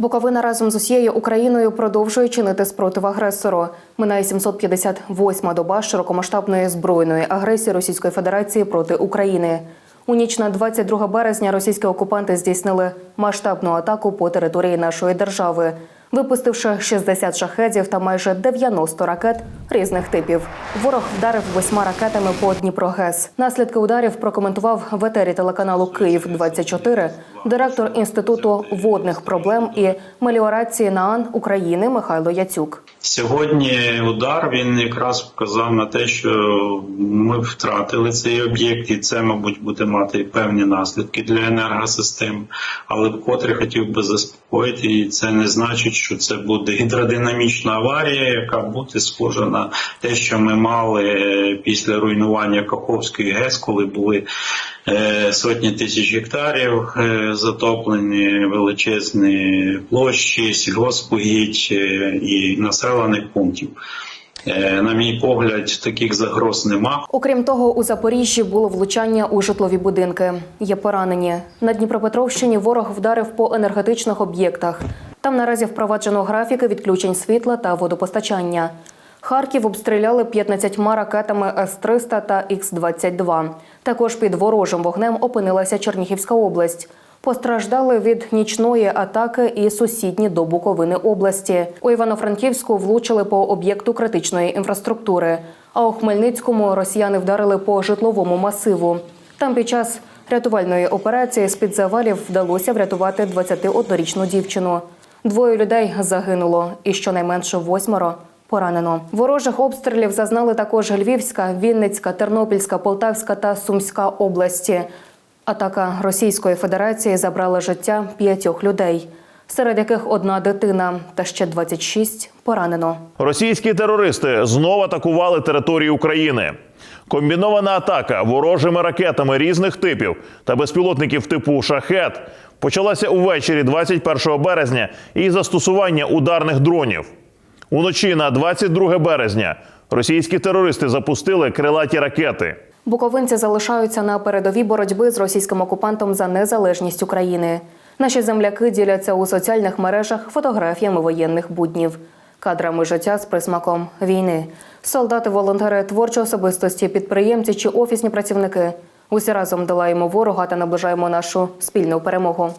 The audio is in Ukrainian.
Буковина разом з усією Україною продовжує чинити спротив агресору. Минає 758-ма доба широкомасштабної збройної агресії Російської Федерації проти України. У ніч на 22 березня російські окупанти здійснили масштабну атаку по території нашої держави, випустивши 60 шахедів та майже 90 ракет різних типів. Ворог вдарив восьма ракетами по Дніпрогес. Наслідки ударів прокоментував в етері телеканалу Київ 24 директор інституту водних проблем і меліорації НААН України Михайло Яцюк. Сьогодні удар він якраз вказав на те, що ми втратили цей об'єкт, і це, мабуть, буде мати певні наслідки для енергосистем. Але вкотре хотів би заспокоїти, і це не значить, що це буде гідродинамічна аварія, яка буде схожа на те, що ми мали після руйнування Каховської ГЕС, коли були сотні тисяч гектарів е, затоплені величезні площі, сільгоспугідь е, і населених пунктів. Е, На мій погляд, таких загроз нема. Окрім того, у Запоріжжі було влучання у житлові будинки. Є поранені. На Дніпропетровщині ворог вдарив по енергетичних об'єктах. Там наразі впроваджено графіки відключень світла та водопостачання. Харків обстріляли 15 ракетами С-300 та Х-22. Також під ворожим вогнем опинилася Чернігівська область. Постраждали від нічної атаки і сусідні до Буковини області. У Івано-Франківську влучили по об'єкту критичної інфраструктури. А у Хмельницькому росіяни вдарили по житловому масиву. Там під час рятувальної операції з-під завалів вдалося врятувати 21-річну дівчину. Двоє людей загинуло, і щонайменше восьмеро поранено. Ворожих обстрілів зазнали також Львівська, Вінницька, Тернопільська, Полтавська та Сумська області. Атака Російської Федерації забрала життя п'ятьох людей, серед яких одна дитина, та ще 26 поранено. Російські терористи знову атакували територію України. Комбінована атака ворожими ракетами різних типів та безпілотників типу шахет почалася увечері 21 березня із застосування ударних дронів. Уночі на 22 березня російські терористи запустили крилаті ракети. Буковинці залишаються на передовій боротьби з російським окупантом за незалежність України. Наші земляки діляться у соціальних мережах фотографіями воєнних буднів, кадрами життя з присмаком війни. Солдати, волонтери, творчі особистості, підприємці чи офісні працівники. Усі разом долаємо ворога та наближаємо нашу спільну перемогу.